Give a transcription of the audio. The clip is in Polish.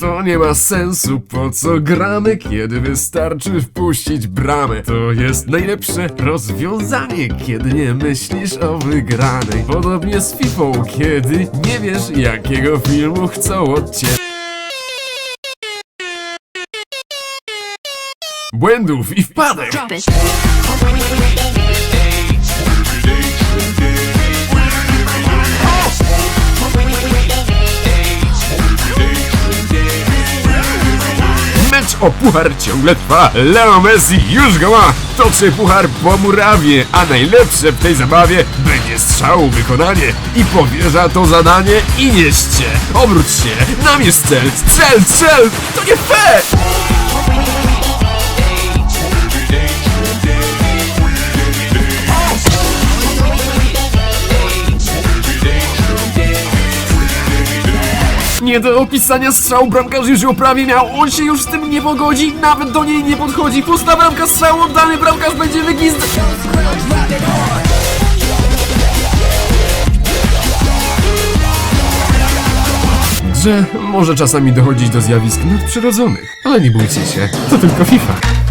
To nie ma sensu, po co gramy, kiedy wystarczy wpuścić bramę. To jest najlepsze rozwiązanie, kiedy nie myślisz o wygranej. Podobnie z FIFA, kiedy nie wiesz, jakiego filmu chcą od ciebie. Błędów i wpadek! O puchar ciągle trwa. Leo Messi już go ma. Toczy puchar po murawie, a najlepsze w tej zabawie będzie strzału wykonanie. I powierza to zadanie i nieście. Obróć się, namierz cel, strzel, strzel! To nie fair! Nie do opisania strzał bramkarz już ją prawie miał, on się już z tym nie pogodzi, nawet do niej nie podchodzi, pusta bramka strzał oddany, bramkarz będzie wygizd... Grze może czasami dochodzić do zjawisk nadprzyrodzonych, ale nie bójcie się, to tylko FIFA.